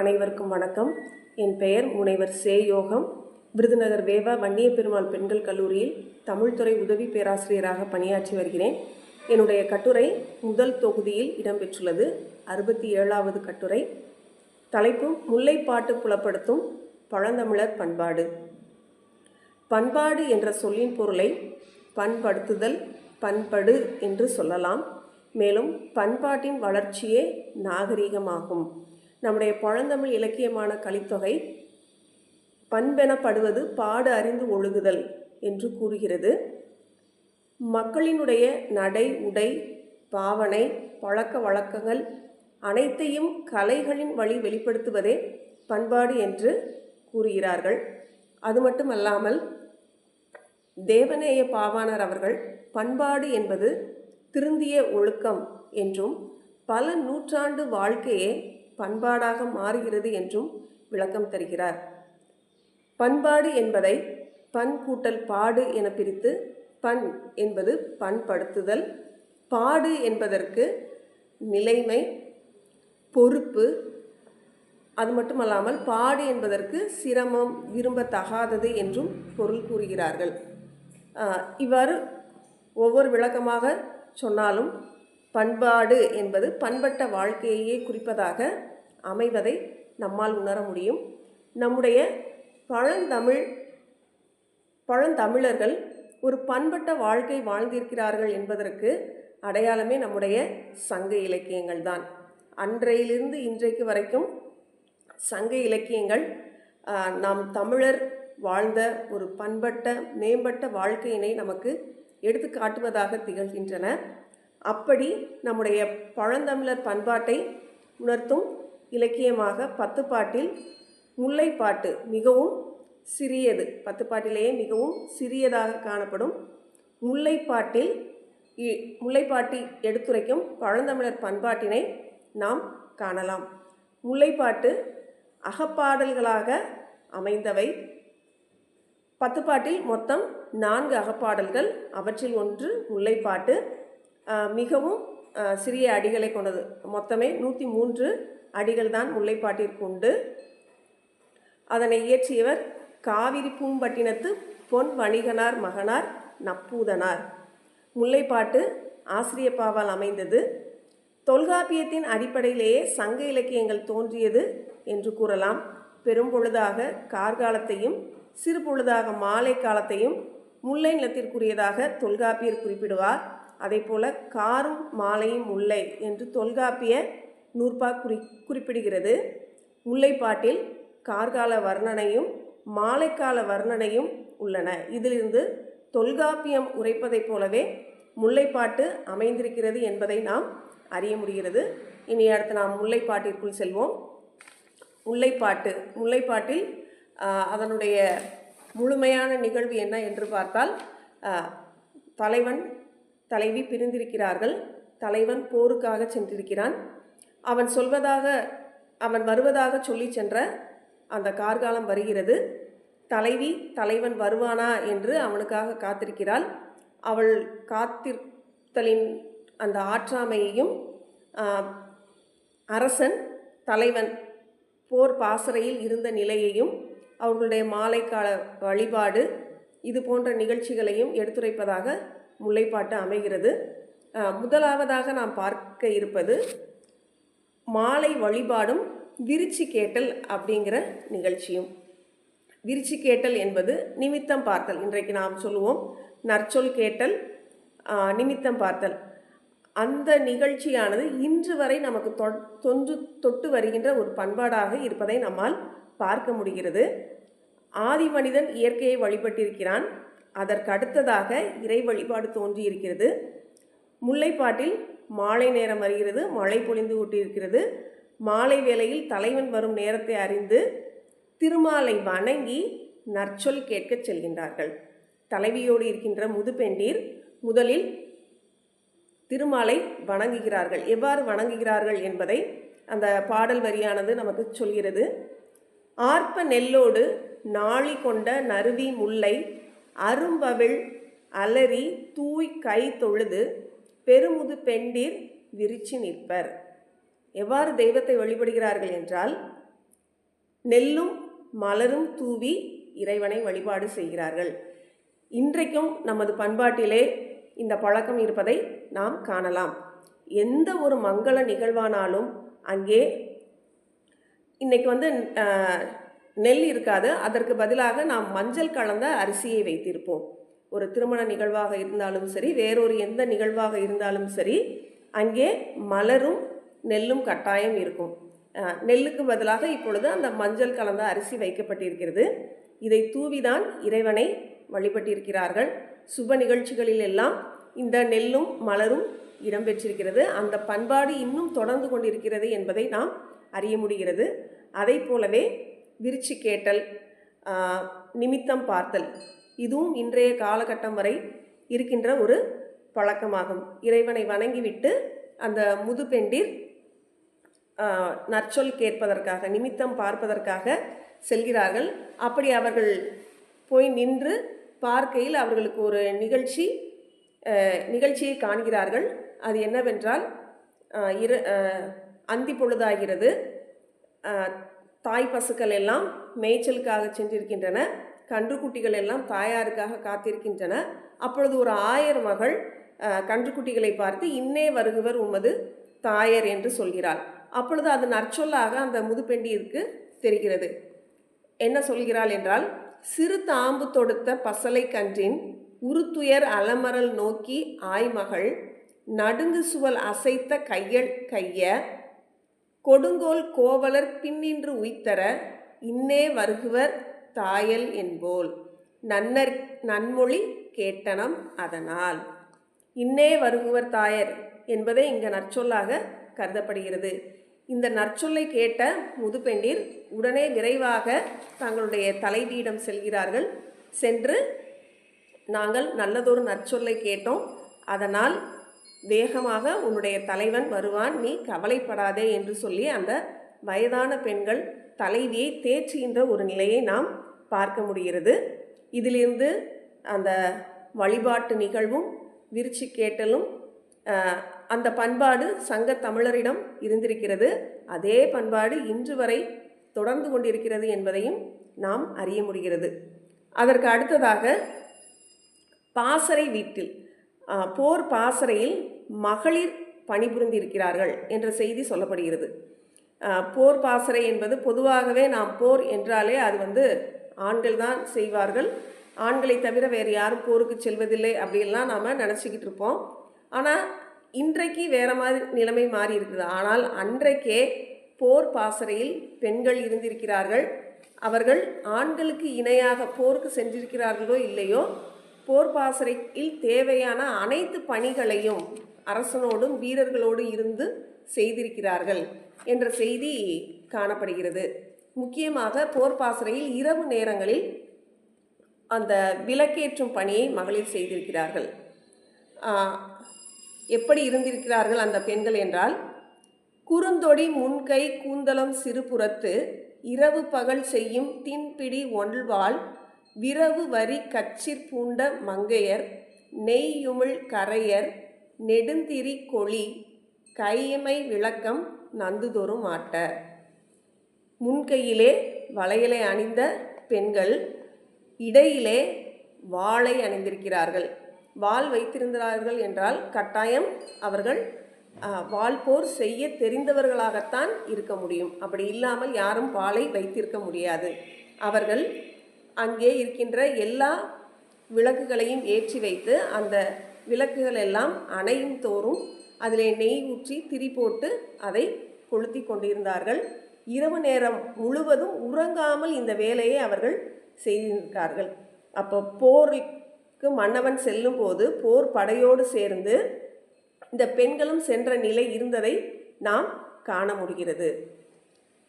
அனைவருக்கும் வணக்கம். என் பெயர் முனைவர் சே யோகம். விருதுநகர் வேவா வன்னிய பெருமாள் பெண்கள் கல்லூரியில் தமிழ்துறை உதவி பேராசிரியராக பணியாற்றி வருகிறேன். என்னுடைய கட்டுரை முதல் தொகுதியில் இடம்பெற்றுள்ளது. அறுபத்தி ஏழாவது கட்டுரை. தலைப்பு முல்லைப்பாட்டு புலப்படுத்தும் பழந்தமிழர் பண்பாடு. பண்பாடு என்ற சொல்லின் பொருளை பண்படுத்துதல் பண்படு என்று சொல்லலாம். மேலும் பண்பாட்டின் வளர்ச்சியே நாகரிகமாகும். நம்முடைய பழந்தமிழ் இலக்கியமான கலித்தொகை பண்பெனப்படுவது பாடு அறிந்து ஒழுகுதல் என்று கூறுகிறது. மக்களினுடைய நடை உடை பாவனை பழக்க வழக்கங்கள் அனைத்தையும் கலைகளின் வழி வெளிப்படுத்துவதே பண்பாடு என்று கூறுகிறார்கள். அது மட்டுமல்லாமல் தேவநேய பாவாணர் அவர்கள் பண்பாடு என்பது திருந்திய ஒழுக்கம் என்றும் பல நூற்றாண்டு வாழ்க்கையே பண்பாடாக மாறுகிறது என்றும் விளக்கம் தருகிறார். பண்பாடு என்பதை பண் கூட்டல் பாடு என பிரித்து பண் என்பது பண்படுத்துதல் பாடு என்பதற்கு நிலைமை பொறுப்பு அது மட்டுமல்லாமல் பாடு என்பதற்கு சிரமம் விரும்பத்தகாதது என்றும் பொருள் கூறுகிறார்கள். இவ்வாறு ஒவ்வொரு விளக்கமாக சொன்னாலும் பண்பாடு என்பது பண்பட்ட வாழ்க்கையையே குறிப்பதாக அமைவதை நம்மால் உணர முடியும். நம்முடைய பழந்தமிழ் பழந்தமிழர்கள் ஒரு பண்பட்ட வாழ்க்கை வாழ்ந்திருக்கிறார்கள் என்பதற்கு அடையாளமே நம்முடைய சங்க இலக்கியங்கள் தான். அன்றையிலிருந்து இன்றைக்கு வரைக்கும் சங்க இலக்கியங்கள் நாம் தமிழர் வாழ்ந்த ஒரு பண்பட்ட மேம்பட்ட வாழ்க்கையினை நமக்கு எடுத்து காட்டுவதாக திகழ்கின்றன. அப்படி நம்முடைய பழந்தமிழர் பண்பாட்டை உணர்த்தும் இலக்கியமாக பத்துப்பாட்டில் முல்லைப்பாட்டு மிகவும் சிறியது. பத்துப்பாட்டிலேயே மிகவும் சிறியதாக காணப்படும் முல்லைப்பாட்டில் இ- முல்லைப்பாட்டி எடுத்துரைக்கும் பழந்தமிழர் பண்பாட்டினை நாம் காணலாம். முல்லைப்பாட்டு அகப்பாடல்களாக அமைந்தவை. பத்துப்பாட்டில் மொத்தம் நான்கு அகப்பாடல்கள் அவற்றில் ஒன்று முல்லைப்பாட்டு மிகவும் சிறிய அடிகளை கொண்டது. மொத்தமே நூற்றி மூன்று அடிகள் தான் முல்லைப்பாட்டிற்கு உண்டு. அதனை இயற்றியவர் காவிரி பூம்பட்டினத்து பொன் வணிகனார் மகனார் நப்பூதனார். முல்லைப்பாட்டு ஆசிரியப்பாவால் அமைந்தது. தொல்காப்பியத்தின் அடிப்படையிலேயே சங்க இலக்கியங்கள் தோன்றியது என்று கூறலாம். பெரும்பொழுதாக கார்காலத்தையும் சிறு பொழுதாக மாலை காலத்தையும் முல்லை நிலத்திற்குரியதாக தொல்காப்பியர் குறிப்பிடுவார். அதேபோல காரும் மாலையும் முல்லை என்று தொல்காப்பிய நூற்பா குறி குறிப்பிடுகிறது. முல்லைப்பாட்டில் கார்கால வர்ணனையும் மாலைக்கால வர்ணனையும் உள்ளன. இதிலிருந்து தொல்காப்பியம் உரைப்பதைப் போலவே முல்லைப்பாட்டு அமைந்திருக்கிறது என்பதை நாம் அறிய முடிகிறது. இனி அடுத்து நாம் முல்லைப்பாட்டிற்குள் செல்வோம். முல்லைப்பாட்டு முல்லைப்பாட்டில் அதனுடைய முழுமையான நிகழ்வு என்ன என்று பார்த்தால் தலைவன் தலைவி பிரிந்திருக்கிறார்கள். தலைவன் போருக்காக சென்றிருக்கிறான். அவன் சொல்வதாக அவன் வருவதாக சொல்லி சென்ற அந்த கார்காலம் வருகிறது. தலைவி தலைவன் வருவானா என்று அவனுக்காக காத்திருக்கிறாள். அவள் காத்திருத்தலின் அந்த ஆற்றாமையையும் அரசன் தலைவன் போர் பாசறையில் இருந்த நிலையையும் அவர்களுடைய மாலைக்கால வழிபாடு இது போன்ற நிகழ்ச்சிகளையும் எடுத்துரைப்பதாக முல்லைப்பாட்டு அமைகிறது. முதலாவதாக நாம் பார்க்க இருப்பது மாலை வழிபாடும் விரிச்சி கேட்டல் அப்படிங்கிற நிகழ்ச்சியும். விரிச்சி கேட்டல் என்பது நிமித்தம் பார்த்தல். இன்றைக்கு நாம் சொல்லுவோம் நற்சொல் கேட்டல் நிமித்தம் பார்த்தல். அந்த நிகழ்ச்சியானது இன்று வரை நமக்கு தொ- தொன்று தொட்டு வருகின்ற ஒரு பண்பாடாக இருப்பதை நம்மால் பார்க்க முடிகிறது. ஆதி மனிதன் இயற்கையை வழிபட்டிருக்கிறான். அதற்கு அடுத்ததாக இறை வழிபாடு தோன்றியிருக்கிறது. முல்லைப்பாட்டில் மாலை நேரம் வருகிறது மழை பொழிந்து கொண்டிருக்கிறது. மாலை வேளையில் தலைவன் வரும் நேரத்தை அறிந்து திருமாலை வணங்கி நற்சொல் கேட்கச் செல்கின்றார்கள். தலைவியோடு இருக்கின்ற முதுபெண்டீர் முதலில் திருமாலை வணங்குகிறார்கள். எவ்வாறு வணங்குகிறார்கள் என்பதை அந்த பாடல் வரியானது நமக்கு சொல்கிறது. ஆர்ப்ப நெல்லோடு நாளி கொண்ட நறுவி முல்லை அரும்பவிழ் அலறி தூய் கை தொழுது பெருமுது பெண்டீர் விரிச்சி நிற்பர். எவ்வாறு தெய்வத்தை வழிபடுகிறார்கள் என்றால் நெல்லும் மலரும் தூவி இறைவனை வழிபாடு செய்கிறார்கள். இன்றைக்கும் நமது பண்பாட்டிலே இந்த பழக்கம் இருப்பதை நாம் காணலாம். எந்த ஒரு மங்கள நிகழ்வானாலும் அங்கே இன்னைக்கு வந்து நெல் இருக்காது. அதற்கு பதிலாக நாம் மஞ்சள் கலந்த அரிசியை வைத்திருப்போம். ஒரு திருமண நிகழ்வாக இருந்தாலும் சரி வேறொரு எந்த நிகழ்வாக இருந்தாலும் சரி அங்கே மலரும் நெல்லும் கட்டாயம் இருக்கும். நெல்லுக்கு பதிலாக இப்பொழுது அந்த மஞ்சள் கலந்த அரிசி வைக்கப்பட்டிருக்கிறது. இதை தூவிதான் இறைவனை வழிபட்டிருக்கிறார்கள். சுப நிகழ்ச்சிகளில் எல்லாம் இந்த நெல்லும் மலரும் இடம்பெற்றிருக்கிறது அந்த பண்பாடு இன்னும் தொடர்ந்து கொண்டிருக்கிறது என்பதை நாம் அறிய முடிகிறது. அதை போலவே விரிச்சி கேட்டல் நிமித்தம் பார்த்தல். இதுவும் இன்றைய காலகட்டம் வரை இருக்கின்ற ஒரு பழக்கமாகும். இறைவனை வணங்கிவிட்டு அந்த முதுபெண்டிர் நற்சொல் கேட்பதற்காக நிமித்தம் பார்ப்பதற்காக செல்கிறார்கள். அப்படி அவர்கள் போய் நின்று பார்க்கையில் அவர்களுக்கு ஒரு நிகழ்ச்சி நிகழ்ச்சியை காண்கிறார்கள். அது என்னவென்றால் இரு அந்தி பொழுதாகிறது தாய் பசுக்கள் எல்லாம் மேய்ச்சலுக்காக சென்றிருக்கின்றன. கன்றுக்குட்டிகள் எல்லாம் தாயாருக்காக காத்திருக்கின்றன. அப்பொழுது ஒரு ஆயர் மகள் கன்றுக்குட்டிகளை பார்த்து இன்னே வருகுவர் உமது தாயர் என்று சொல்கிறாள். அப்பொழுது அது நற்சொல்லாக அந்த முதுப்பெண்டியிற்கு தெரிகிறது. என்ன சொல்கிறாள் என்றால் சிறு தாம்பு தொடுத்த பசலை கன்றின் உருத்துயர் அலமரல் நோக்கி ஆய்மகள் நடுங்கு சுவல் அசைத்த கையல் கைய கொடுங்கோல் கோவலர் பின்னின்று உய்த்தர இன்னே வருகுவர் தாயல் என்போல் நன்னர் நன்மொழி கேட்டனம் அதனால். இன்னே வருகுவர் தாயர் என்பதே இங்க நற்சொல்லாக கருதப்படுகிறது. இந்த நற்சொல்லை கேட்ட முதுபெண்டிர் உடனே விரைவாக தங்களுடைய தலைவியிடம் செல்கிறார்கள். சென்று நாங்கள் நல்லதொரு நற்சொல்லை கேட்டோம். அதனால் வேகமாக உன்னுடைய தலைவன் வருவான். நீ கவலைப்படாதே என்று சொல்லி அந்த வயதான பெண்கள் தலைவியை தேற்றுகின்ற ஒரு நிலையை நாம் பார்க்க முடிகிறது. இதிலிருந்து அந்த வழிபாட்டு நிகழ்வும் விரிச்சி கேட்டலும் அந்த பண்பாடு சங்க தமிழரிடம் இருந்திருக்கிறது. அதே பண்பாடு இன்று வரை தொடர்ந்து கொண்டிருக்கிறது என்பதையும் நாம் அறிய முடிகிறது. அதற்கு அடுத்ததாக பாசறை வீட்டில் போர் பாசறையில் மகளிர் பணிபுரிந்திருக்கிறார்கள் என்ற செய்தி சொல்லப்படுகிறது. போர் பாசறை என்பது பொதுவாகவே நாம் போர் என்றாலே அது வந்து ஆண்கள் தான் செய்வார்கள். ஆண்களை தவிர வேறு யாரும் போருக்கு செல்வதில்லை அப்படின்லாம் நாம் நினச்சிக்கிட்டு இருப்போம். ஆனால் இன்றைக்கு வேறு மாதிரி நிலைமை மாறி இருக்குது. ஆனால் அன்றைக்கே போர் பாசறையில் பெண்கள் இருந்திருக்கிறார்கள். அவர்கள் ஆண்களுக்கு இணையாக போருக்கு சென்றிருக்கிறார்களோ இல்லையோ போர் பாசறையில் தேவையான அனைத்து பணிகளையும் அரசனோடும் வீரர்களோடும் இருந்து செய்திருக்கிறார்கள் என்ற செய்தி காணப்படுகிறது. முக்கியமாக போர் பாசறையில் இரவு நேரங்களில் அந்த விளக்கேற்றும் பணியை மகளிர் செய்திருக்கிறார்கள். எப்படி இருந்திருக்கிறார்கள் அந்த பெண்கள் என்றால் குறுந்தொடி முன்கை கூந்தலம் சிறுபுறத்து இரவு பகல் செய்யும் தின்பிடி ஒன்ழ்வாள் விரவு வரி கச்சிற் பூண்ட மங்கையர் நெய்யுமிழ் கரையர் நெடுந்திரி கொளி கையமை விளக்கம் நந்துதொரும் ஆட்ட. முன்கையிலே வளையலை அணிந்த பெண்கள் இடையிலே வாளை அணிந்திருக்கிறார்கள். வாள் வைத்திருந்தார்கள் என்றால் கட்டாயம் அவர்கள் வாள் போர் செய்ய தெரிந்தவர்களாகத்தான் இருக்க முடியும். அப்படி இல்லாமல் யாரும் வாளை வைத்திருக்க முடியாது. அவர்கள் அங்கே இருக்கின்ற எல்லா விளக்குகளையும் ஏற்றி வைத்து அந்த விளக்குகள் எல்லாம் அணையும் தோறும் அதிலே நெய் ஊற்றி திரி போட்டு அதை கொளுத்தி கொண்டிருந்தார்கள். இரவு நேரம் முழுவதும் உறங்காமல் இந்த வேலையை அவர்கள் செய்திருக்கார்கள் அப்போ போருக்கு மன்னவன் செல்லும்போது போர் படையோடு சேர்ந்து இந்த பெண்களும் சென்ற நிலை இருந்ததை நாம் காண முடிகிறது.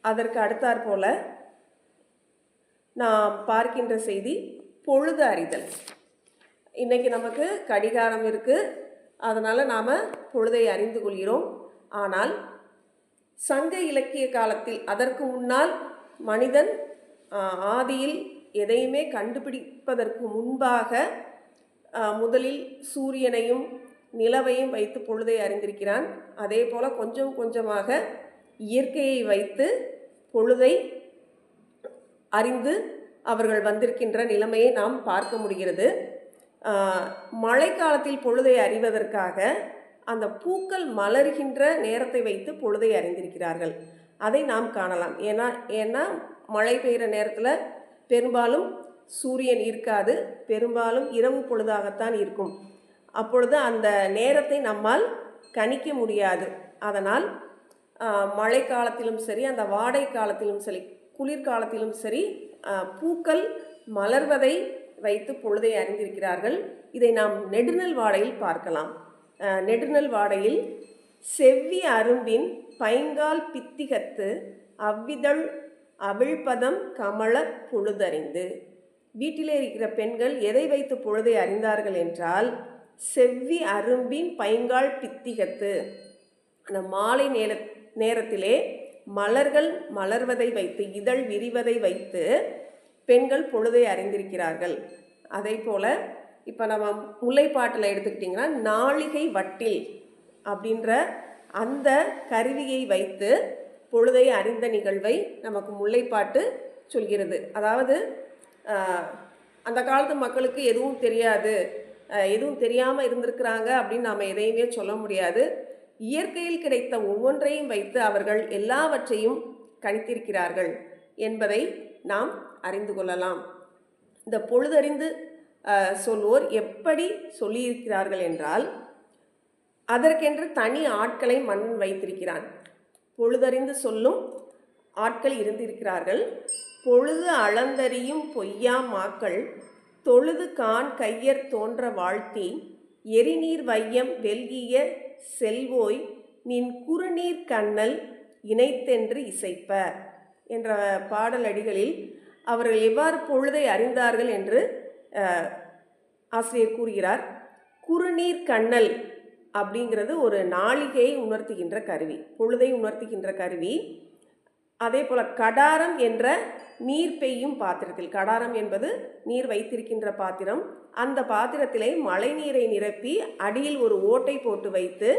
அதற்கு அடுத்தாற் போல நாம் பார்க்கின்ற செய்தி பொழுது அறிதல். இன்றைக்கி நமக்கு கடிகாரம் இருக்குது அதனால் நாம் பொழுதை அறிந்து கொள்கிறோம். ஆனால் சங்க இலக்கிய காலத்தில் அதற்கு முன்னால் மனிதன் ஆதியில் எதையுமே கண்டுபிடிப்பதற்கு முன்பாக முதலில் சூரியனையும் நிலவையும் வைத்து பொழுதை அறிந்திருக்கிறான். அதே போல் கொஞ்சம் கொஞ்சமாக இயற்கையை வைத்து பொழுதை அறிந்து அவர்கள் வந்திருக்கின்ற நிலைமையை நாம் பார்க்க முடிகிறது. மழைக்காலத்தில் பொழுதை அறிவதற்காக அந்த பூக்கள் மலர்கின்ற நேரத்தை வைத்து பொழுதை அறிந்திருக்கிறார்கள். அதை நாம் காணலாம். ஏன்னா ஏன்னா மழை பெய்கிற நேரத்தில் பெரும்பாலும் சூரியன் இருக்காது. பெரும்பாலும் இரவு பொழுதாகத்தான் இருக்கும். அப்பொழுது அந்த நேரத்தை நம்மால் கணிக்க முடியாது. அதனால் மழை காலத்திலும் சரி அந்த வாடை காலத்திலும் சரி குளிர்காலத்திலும் சரி பூக்கள் மலர்வதை வைத்து பொழுதை அறிந்திருக்கிறார்கள். இதை நாம் நெடுநல் வாடையில் பார்க்கலாம். நெடுநல் வாடையில் செவ்வி அரும்பின் பைங்கால் பித்திகத்து அவ்விதழ் அவிழ்பதம் கமல பொழுதறிந்து. வீட்டிலே இருக்கிற பெண்கள் எதை வைத்து பொழுதை அறிந்தார்கள் என்றால் செவ்வி அரும்பின் பைங்கால் பித்திகத்து. அந்த மாலை நேர நேரத்திலே மலர்கள் மலர்வதை வைத்து இதழ் விரிவதை வைத்து பெண்கள் பொழுதை அறிந்திருக்கிறார்கள். அதே போல் இப்போ நம்ம முல்லைப்பாட்டில் எடுத்துக்கிட்டிங்கன்னா நாளிகை வட்டில் அப்படின்ற அந்த கருவியை வைத்து பொழுதை அறிந்த நிகழ்வை நமக்கு முல்லைப்பாட்டு சொல்கிறது. அதாவது அந்த காலத்து மக்களுக்கு எதுவும் தெரியாது. எதுவும் தெரியாமல் இருந்திருக்கிறாங்க அப்படின்னு நாம் எதையுமே சொல்ல முடியாது. இயற்கையில் கிடைத்த ஒவ்வொன்றையும் வைத்து அவர்கள் எல்லாவற்றையும் கணித்திருக்கிறார்கள் என்பதை நாம் அறிந்து கொள்ளலாம். இந்த பொழுதறிந்து சொல்வோர் எப்படி சொல்லியிருக்கிறார்கள் என்றால் அதற்கென்று தனி ஆட்களை மன்னன் வைத்திருக்கிறான். பொழுதறிந்து சொல்லும் ஆட்கள் இருந்திருக்கிறார்கள். பொழுது அளந்தறியும் பொய்யா மாக்கள் தொழுது கான் கையர் தோன்ற வாழ்த்தி எரிநீர் வையம் வெல்கிய செல்வோய் நின் குறுநீர் கண்ணல் இணைத்தென்று இசைப்ப என்ற பாடலடிகளில் அவர்கள் எவ்வாறு பொழுதை அறிந்தார்கள் என்று ஆசிரியர் கூறுகிறார். குறுநீர் கண்ணல் அப்படிங்கிறது ஒரு நாளிகையை உணர்த்துகின்ற கருவி பொழுதை உணர்த்துகின்ற கருவி. அதே போல் கடாரம் என்ற நீர் பெய்யும் பாத்திரத்தில் கடாரம் என்பது நீர் வைத்திருக்கின்ற பாத்திரம். அந்த பாத்திரத்திலே மழை நீரை நிரப்பி அடியில் ஒரு ஓட்டை போட்டு வைத்து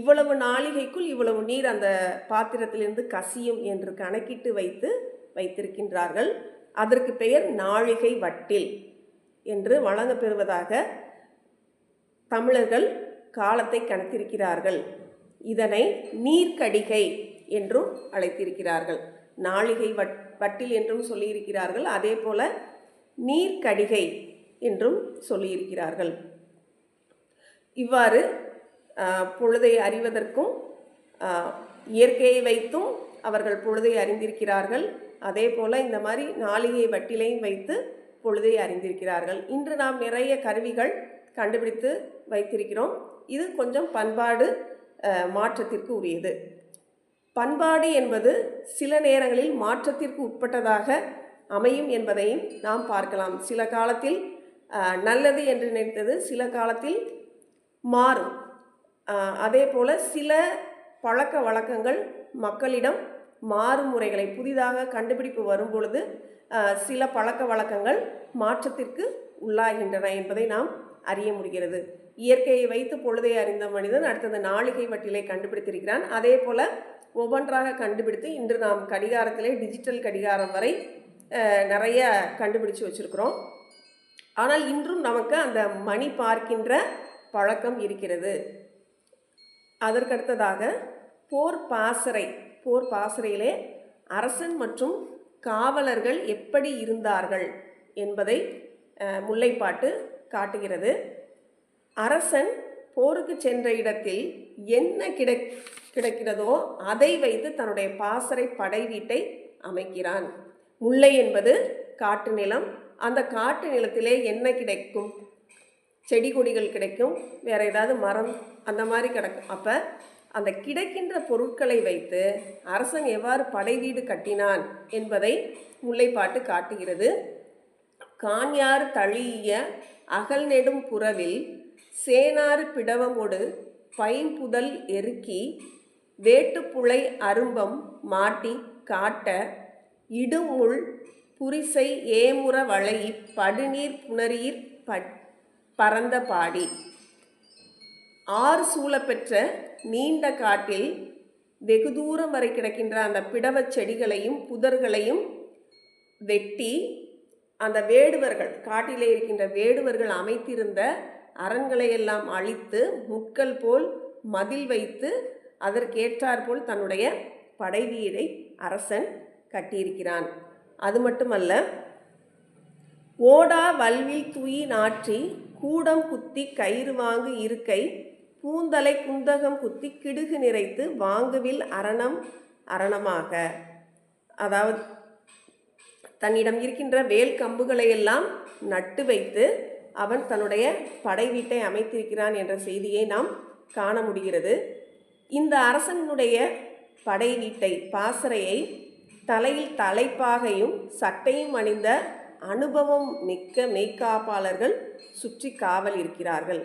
இவ்வளவு நாளிகைக்குள் இவ்வளவு நீர் அந்த பாத்திரத்திலிருந்து கசியும் என்று கணக்கிட்டு வைத்து வைத்திருக்கின்றார்கள். அதற்கு பெயர் நாழிகை வட்டில் என்று வழங்கப்பெறுவதாக தமிழர்கள் காலத்தை கணத்திருக்கிறார்கள். இதனை நீர்க்கடிகை என்றும் அழைத்திருக்கிறார்கள். நாளிகை வட் வட்டில் என்றும் சொல்லியிருக்கிறார்கள். அதே போல நீர்க்கடிகை என்றும் சொல்லியிருக்கிறார்கள். இவ்வாறு பொழுதை அறிவதற்கும் இயற்கையை வைத்தும் அவர்கள் பொழுதை அறிந்திருக்கிறார்கள். அதே போல் இந்த மாதிரி நாளிகை வட்டிலையும் வைத்து பொழுதை அறிந்திருக்கிறார்கள். இன்று நாம் நிறைய கருவிகள் கண்டுபிடித்து வைத்திருக்கிறோம். இது கொஞ்சம் பண்பாடு மாற்றத்திற்கு உரியது. பண்பாடு என்பது சில நேரங்களில் மாற்றத்திற்கு உட்பட்டதாக அமையும் என்பதையும் நாம் பார்க்கலாம். சில காலத்தில் நல்லது என்று நினைத்தது சில காலத்தில் மாறும். அதே போல் சில பழக்க வழக்கங்கள் மக்களிடம் மாறும் முறைகளை புதிதாக கண்டுபிடிப்பு வரும் பொழுது சில பழக்க வழக்கங்கள் மாற்றத்திற்கு உள்ளாகின்றன என்பதை நாம் அறிய முடிகிறது. இயற்கையை வைத்து பொழுதை அறிந்த மனிதன் அடுத்தது நாளிகை வட்டிலை கண்டுபிடித்திருக்கிறான். அதே போல் ஒவ்வொன்றாக கண்டுபிடித்து இன்று நாம் கடிகாரத்திலே டிஜிட்டல் கடிகாரம் வரை நிறைய கண்டுபிடிச்சு வச்சுருக்கிறோம். ஆனால் இன்றும் நமக்கு அந்த மணி பார்க்கின்ற பழக்கம் இருக்கிறது. அதற்கடுத்ததாக போர் பாசறை போர் பாசறையிலே அரசன் மற்றும் காவலர்கள் எப்படி இருந்தார்கள் என்பதை முல்லைப்பாட்டு காட்டுகிறது. அரசன் போருக்கு சென்ற இடத்தில் என்ன கிடை கிடைக்கிறதோ அதை வைத்து தன்னுடைய பாசறை படை வீட்டை அமைக்கிறான். முல்லை என்பது காட்டு நிலம். அந்த காட்டு நிலத்திலே என்ன கிடைக்கும்? செடி கொடிகள் கிடைக்கும். வேறு ஏதாவது மரம் அந்த மாதிரி கிடக்கும். அப்போ அந்த கிடைக்கின்ற பொருட்களை வைத்து அரசன் எவ்வாறு படை வீடு கட்டினான் என்பதை முல்லைப்பாட்டு காட்டுகிறது. காண்யார் தழிய அகல் நெடும் புறவில் சேனாறு பிடவமொடு பைம்புதல் எருக்கி வேட்டுப்புழை அரும்பம் மாட்டி காட்ட இடுமுள் புரிசை ஏமுற வளை படுநீர் புணரீர் பட் பரந்த பாடி. ஆறு சூழப்பெற்ற நீண்ட காட்டில் வெகு தூரம் வரை கிடக்கின்ற அந்த பிடவச் செடிகளையும் புதர்களையும் வெட்டி அந்த வேடுவர்கள் காட்டிலே இருக்கின்ற வேடுவர்கள் அமைத்திருந்த அரண்களை எல்லாம் அழித்து முட்கள் போல் மதில் வைத்து அதற்கேற்றாற்போல் தன்னுடைய படைவீடை அரசன் கட்டியிருக்கிறான். அது மட்டுமல்ல ஓடா வல்வில் துயி நாற்றி கூடம் குத்தி கயிறு வாங்கு இருக்கை பூந்தலை குந்தகம் குத்தி கிடுகு நிறைத்து வாங்குவில் அரணம் அரணமாக. அதாவது தன்னிடம் இருக்கின்ற வேல் கம்புகளையெல்லாம் நட்டு வைத்து அவன் தன்னுடைய படை வீட்டை அமைத்திருக்கிறான் என்ற செய்தியை நாம் காண முடிகிறது. இந்த அரசனுடைய படை வீட்டை பாசறையை தலையில் தலைப்பாகையும் சட்டையும் அணிந்த அனுபவம் மிக்க மெய்க்காப்பாளர்கள் சுற்றி காவல் இருக்கிறார்கள்.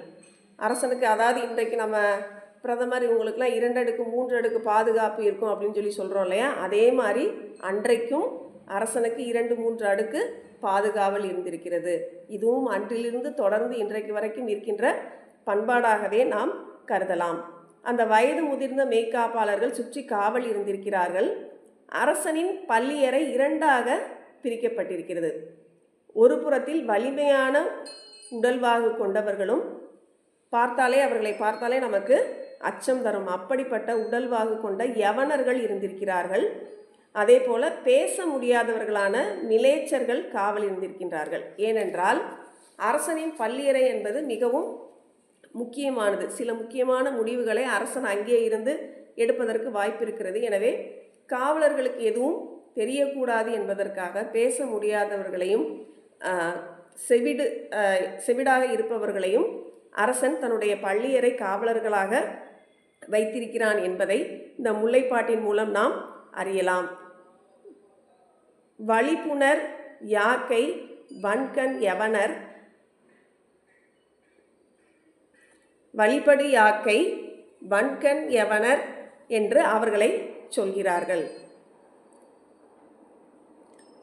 அரசனுக்கு அதாவது இன்றைக்கு நம்ம பிரதமர் இவங்களுக்குலாம் இரண்டு அடுக்கு மூன்று அடுக்கு பாதுகாப்பு இருக்கும் அப்படின்னு சொல்லி சொல்கிறோம் இல்லையா? அதே மாதிரி அன்றைக்கும் அரசனுக்கு இரண்டு மூன்று அடுக்கு பாதுகாவல் இருந்திருக்கிறது. இதுவும் அன்றிலிருந்து தொடர்ந்து இன்றைக்கு வரைக்கும் இருக்கின்ற பண்பாடாகவே நாம் கருதலாம். அந்த வயது முதிர்ந்த மேய்காப்பாளர்கள் சுற்றி காவல் இருந்திருக்கிறார்கள். அரசனின் பள்ளியறை இரண்டாக பிரிக்கப்பட்டிருக்கிறது. ஒரு புறத்தில் வலிமையான உடல்வாகு கொண்டவர்களும் பார்த்தாலே அவர்களை பார்த்தாலே நமக்கு அச்சம் தரும். அப்படிப்பட்ட உடல்வாகு கொண்ட யவனர்கள் இருந்திருக்கிறார்கள். அதே போல பேச முடியாதவர்களான மிலேச்சர்கள் காவல் இருந்திருக்கின்றார்கள். ஏனென்றால் அரசனின் பள்ளியறை என்பது மிகவும் முக்கியமானது. சில முக்கியமான முடிவுகளை அரசன் அங்கே இருந்து எடுப்பதற்கு வாய்ப்பு இருக்கிறது எனவே காவலர்களுக்கு எதுவும் தெரியக்கூடாது என்பதற்காக பேச முடியாதவர்களையும் செவிடு செவிடாக இருப்பவர்களையும் அரசன் தன்னுடைய பள்ளியறை காவலர்களாக வைத்திருக்கிறான் என்பதை இந்த முல்லைப்பாட்டின் மூலம் நாம் அறியலாம். வழிப்புணர் யாக்கை வன்கண் யவனர். வழிபடு யாக்கை வன்கண் யவனர் என்று அவர்களை சொல்கிறார்கள்.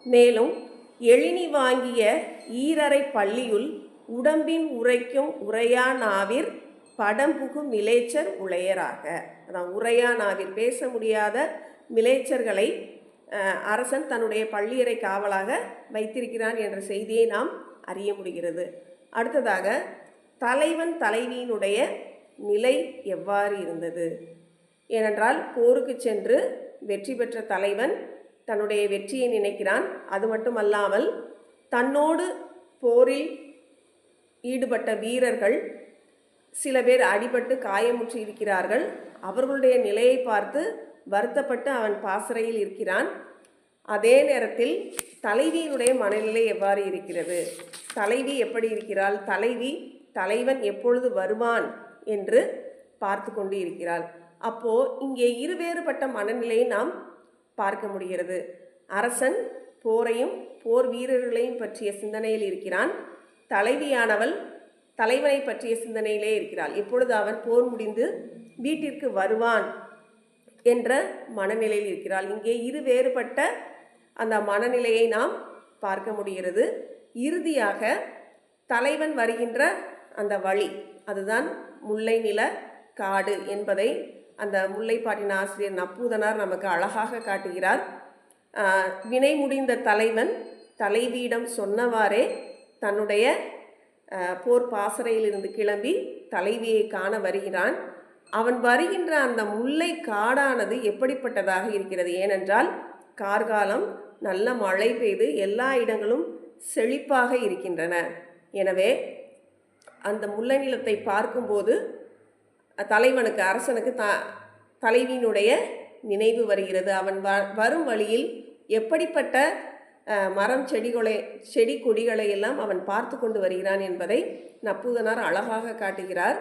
மேலும் எழினி வாங்கிய ஈரரை பள்ளியுள் உடம்பின் உரைக்கும் உரையானாவிற் படம் புகும் மிலேச்சர் உளையராக. அதான் உரையானாவிர் பேச முடியாத மிலேச்சர்களை அரசன் தன்னுடைய பள்ளியறை காவலாக வைத்திருக்கிறான் என்ற செய்தியை நாம் அறிய முடிகிறது. அடுத்ததாக தலைவன் தலைவியினுடைய நிலை எவ்வாறு இருந்தது? ஏனென்றால் போருக்கு சென்று வெற்றி பெற்ற தலைவன் தன்னுடைய வெற்றியை நினைக்கிறான். அது மட்டுமல்லாமல் தன்னோடு போரில் ஈடுபட்ட வீரர்கள் சில பேர் அடிபட்டு காயமுற்று இருக்கிறார்கள். அவர்களுடைய நிலையை பார்த்து வருத்தப்பட்டு அவன் பாசறையில் இருக்கிறான். அதே நேரத்தில் தலைவியினுடைய மனநிலை எவ்வாறு இருக்கிறது? தலைவி எப்படி இருக்கிறாள்? தலைவி தலைவன் எப்பொழுது வருவான் என்று பார்த்து கொண்டு இருக்கிறாள். அப்போ இங்கே இருவேறுபட்ட மனநிலையை நாம் பார்க்க முடிகிறது. அரசன் போரையும் போர் வீரர்களையும் பற்றிய சிந்தனையில் இருக்கிறான். தலைவியானவள் தலைவனை பற்றிய சிந்தனையிலே இருக்கிறாள். இப்பொழுது அவன் போர் முடிந்து வீட்டிற்கு வருவான் என்ற மனநிலையில் இருக்கிறாள். இங்கே இரு வேறுபட்ட அந்த மனநிலையை நாம் பார்க்க முடிகிறது. இறுதியாக தலைவன் வருகின்ற அந்த வழி அதுதான் முல்லை நில காடு என்பதை அந்த முல்லைப்பாட்டின் ஆசிரியர் நப்பூதனார் நமக்கு அழகாக காட்டுகிறார். வினை முடிந்த தலைவன் தலைவியிடம் சொன்னவாறே தன்னுடைய போர் பாசறையிலிருந்து கிளம்பி தலைவியை காண வருகிறான். அவன் வருகின்ற அந்த முல்லை காடானது எப்படிப்பட்டதாக இருக்கிறது? ஏனென்றால் கார்காலம் நல்ல மழை பெய்து எல்லா இடங்களும் செழிப்பாக இருக்கின்றன. எனவே அந்த முல்லை நிலத்தை பார்க்கும்போது தலைவனுக்கு அரசனுக்கு த தலைவியினுடைய நினைவு வருகிறது. அவன் வ வரும் வழியில் எப்படிப்பட்ட மரம் செடிகளை செடி கொடிகளை எல்லாம் அவன் பார்த்து கொண்டு வருகிறான் என்பதை நப்பூதனார் அழகாக காட்டுகிறார்.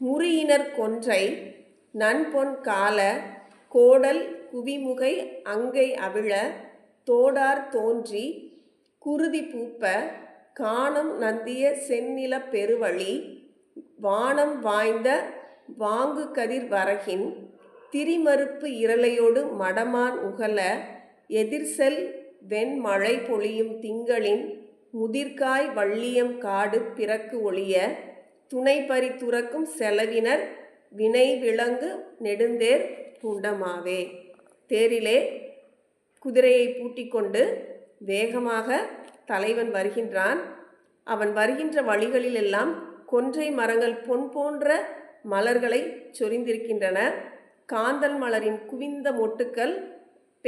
முறியினர் கொன்றை நன்பொன் கால கோடல் குவிமுகை அங்கை அவிழ தோடார் தோன்றி குருதி பூப்ப காணம் நந்திய செந்நில பெருவழி வானம் வாய்ந்த வாங்கு கதிர் வரகின் திரிமறுப்பு இரளையோடு மடமான் உகல எதிர்செல் வெண்மழை பொழியும் திங்களின் முதிர்காய் வள்ளியம் காடு பிறக்கு ஒளிய துணைப்பறி துறக்கும் செலவினர் வினை விளங்கு நெடுந்தேர் பூண்டமாவே. தேரிலே குதிரையை பூட்டிக்கொண்டு வேகமாக தலைவன் வருகின்றான். அவன் வருகின்ற வழிகளிலெல்லாம் கொன்றை மரங்கள் பொன் போன்ற மலர்களை சொரிந்திருக்கின்றன. காந்தல் மலரின் குவிந்த மொட்டுக்கள்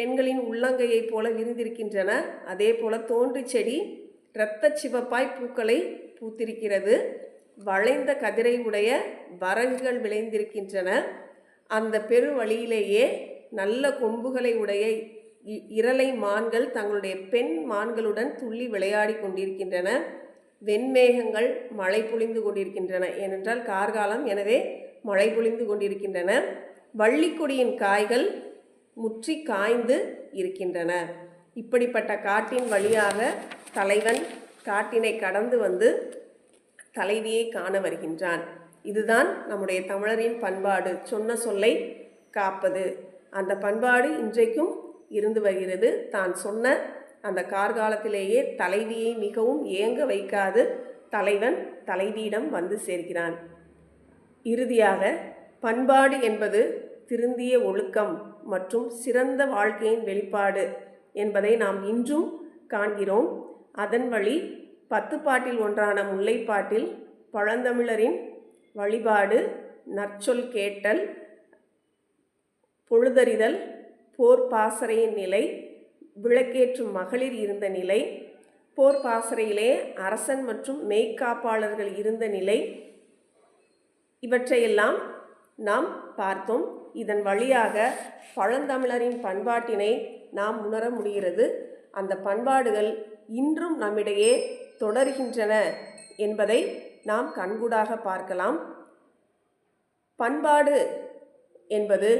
பெண்களின் உள்ளங்கையைப் போல விரிந்திருக்கின்றன. அதே போல தோன்றி செடி இரத்த சிவப்பாய் பூக்களை பூத்திருக்கிறது. வளைந்த கதிரை உடைய வரகுகள் விளைந்திருக்கின்றன. அந்த பெருவழியிலேயே நல்ல கொம்புகளை உடைய இ- இரலை மான்கள் தங்களுடைய பெண் மான்களுடன் துள்ளி விளையாடி கொண்டிருக்கின்றன. வெண்மேகங்கள் மழை பொழிந்து கொண்டிருக்கின்றன. ஏனென்றால் கார்காலம் எனவே மழை பொழிந்து கொண்டிருக்கின்றன. வள்ளிக்கொடியின் காய்கள் முற்றி காய்ந்து இருக்கின்றன. இப்படிப்பட்ட காட்டின் வழியாக தலைவன் காட்டினை கடந்து வந்து தலைவியை காண வருகின்றான். இதுதான் நம்முடைய தமிழரின் பண்பாடு. சொன்ன சொல்லை காப்பது. அந்த பண்பாடு இன்றைக்கும் இருந்து வருகிறது. தான் சொன்ன அந்த கார்காலத்திலேயே தலைவியை மிகவும் ஏங்க வைக்காது தலைவன் தலைவியிடம் வந்து சேர்கிறான். இறுதியாக பண்பாடு என்பது திருந்திய ஒழுக்கம் மற்றும் சிறந்த வாழ்க்கையின் வெளிப்பாடு என்பதை நாம் இன்றும் காண்கிறோம். அதன் வழி பத்து பாட்டில் ஒன்றான முல்லைப்பாட்டில் பழந்தமிழரின் வழிபாடு நற்சொல் கேட்டல் பொழுதறிதல் போர் பாசறையின் நிலை விளக்கேற்றும் மகளிர் இருந்த நிலை போர் பாசறையிலே அரசன் மற்றும் மெய்க்காப்பாளர்கள் இருந்த நிலை இவற்றையெல்லாம் நாம் பார்த்தோம். இதன் வழியாக பழந்தமிழரின் பண்பாட்டினை நாம் உணர முடிகிறது. அந்த பண்பாடுகள் இன்றும் நம்மிடையே தொடர்கின்றன என்பதை நாம் கண்கூடாக பார்க்கலாம். பண்பாடு என்பது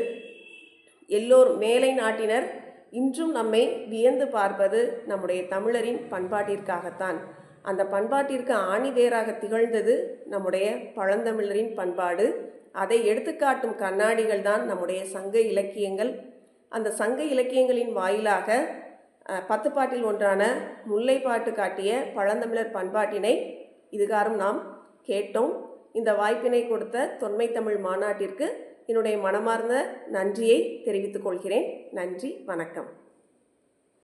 எல்லோர் மேலை நாட்டினர் இன்றும் நம்மை வியந்து பார்ப்பது நம்முடைய தமிழரின் பண்பாட்டிற்காகத்தான். அந்த பண்பாட்டிற்கு ஆணிவேராக திகழ்ந்தது நம்முடைய பழந்தமிழரின் பண்பாடு. அதை எடுத்துக்காட்டும் கண்ணாடிகள் தான் நம்முடைய சங்க இலக்கியங்கள். அந்த சங்க இலக்கியங்களின் வாயிலாக பத்து பாட்டில் ஒன்றான முல்லைப்பாட்டு காட்டிய பழந்தமிழர் பண்பாட்டினை இதுகாரம் நாம் கேட்டோம். இந்த வாய்ப்பினை கொடுத்த தொன்மை தமிழ் மாநாட்டிற்கு என்னுடைய மனமார்ந்த நன்றியை தெரிவித்துக் கொள்கிறேன். நன்றி வணக்கம்.